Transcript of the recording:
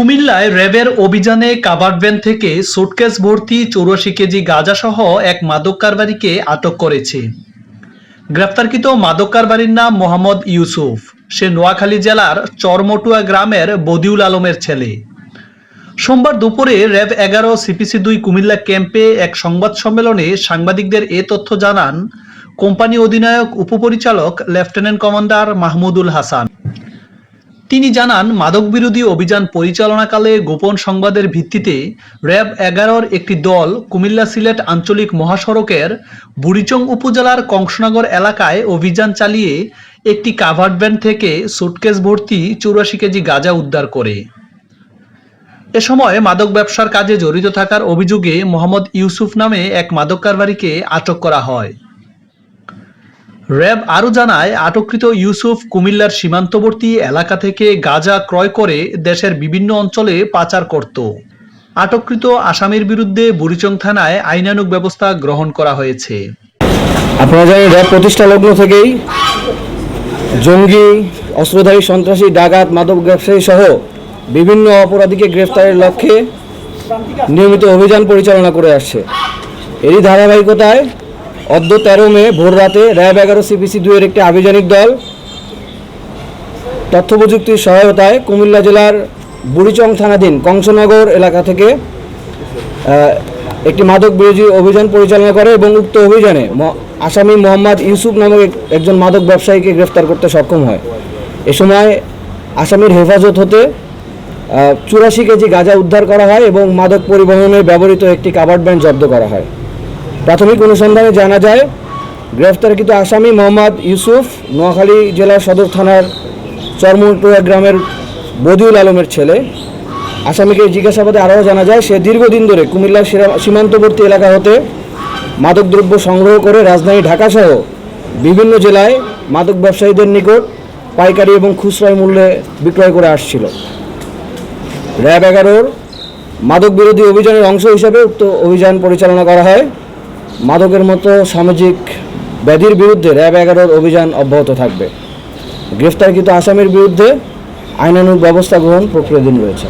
কুমিল্লায় র্যাবের অভিযানে কাভার্ড ভ্যান থেকে সুটকেস ভর্তি চৌরাশি কেজি গাঁজাসহ এক মাদক কারবারিকে আটক করেছে। গ্রেপ্তারকৃত মাদক কারবারির নাম মোহাম্মদ ইউসুফ। সে নোয়াখালী জেলার চরমটুয়া গ্রামের বদিউল আলমের ছেলে। সোমবার দুপুরে র্যাব এগারো সিপিসি দুই কুমিল্লা ক্যাম্পে এক সংবাদ সম্মেলনে সাংবাদিকদের এ তথ্য জানান কোম্পানি অধিনায়ক, উপপরিচালক, লেফটেন্যান্ট কমান্ডার মাহমুদুল হাসান। তিনি জানান মাদক বিরোধী অভিযান পরিচালনাকালে গোপন সংবাদের ভিত্তিতে র্যাব এগারোর একটি দল কুমিল্লা সিলেট আঞ্চলিক মহাসড়কের বুড়িচং উপজেলার কংসনগর এলাকায় অভিযান চালিয়ে একটি কাভার্ড ভ্যান থেকে সুটকেস ভর্তি চৌরাশি কেজি গাঁজা উদ্ধার করে। এ সময় মাদক ব্যবসার কাজে জড়িত থাকার অভিযোগে মোহাম্মদ ইউসুফ নামে এক মাদক কারবারিকে আটক করা হয়। র্যাব আরও জানায়, আটককৃত ইউসুফ কুমিল্লার সীমান্তবর্তী এলাকা থেকে গাঁজা ক্রয় করে দেশের বিভিন্ন অঞ্চলে পাচার করত। আটককৃত আসামির বিরুদ্ধে বুড়িচং থানায় আইনানুগ ব্যবস্থা গ্রহণ করা হয়েছে। আপনারা জানেন, র্যাব প্রতিষ্ঠা লগ্ন থেকেই জঙ্গি, অস্ত্রধারী, সন্ত্রাসী, ডাকাত, মাদক ব্যবসায়ী সহ বিভিন্ন অপরাধীকে গ্রেফতারের লক্ষ্যে নিয়মিত অভিযান পরিচালনা করে আসছে। এরই ধারাবাহিকতায় অদ্য তেরো মে ভোর রাতে র্যাব এগারো সিপিসি দুইয়ের একটি আভিযানিক দল তথ্য প্রযুক্তির সহায়তায় কুমিল্লা জেলার বুড়িচং থানাধীন কংসনগর এলাকা থেকে একটি মাদক বিরোধী অভিযান পরিচালনা করে এবং উক্ত অভিযানে আসামি মোহাম্মদ ইউসুফ নামক একজন মাদক ব্যবসায়ীকে গ্রেফতার করতে সক্ষম হয়। এ সময় আসামির হেফাজত হতে চুরাশি কেজি গাঁজা উদ্ধার করা হয় এবং মাদক পরিবহনে ব্যবহৃত একটি কাভার্ড ব্যান্ড জব্দ করা হয়। প্রাথমিক অনুসন্ধানে জানা যায় গ্রেফতারকৃত আসামি মোহাম্মদ ইউসুফ নোয়াখালী জেলার সদর থানার চরমটুয়া গ্রামের বদিউল আলমের ছেলে। আসামিকে জিজ্ঞাসাবাদে আরও জানা যায়, সে দীর্ঘদিন ধরে কুমিল্লার সীমান্তবর্তী এলাকা হতে মাদকদ্রব্য সংগ্রহ করে রাজধানী ঢাকাসহ বিভিন্ন জেলায় মাদক ব্যবসায়ীদের নিকট পাইকারি এবং খুচরা মূল্যে বিক্রয় করে আসছিল। র্যাব এগারোর মাদক বিরোধী অভিযানের অংশ হিসেবে উক্ত অভিযান পরিচালনা করা হয়। মাদকের মতো সামাজিক ব্যাধির বিরুদ্ধে র্যাব এগারোর অভিযান অব্যাহত থাকবে। গ্রেফতারকৃত আসামির বিরুদ্ধে আইনানুগ ব্যবস্থা গ্রহণ প্রক্রিয়াধীন রয়েছে।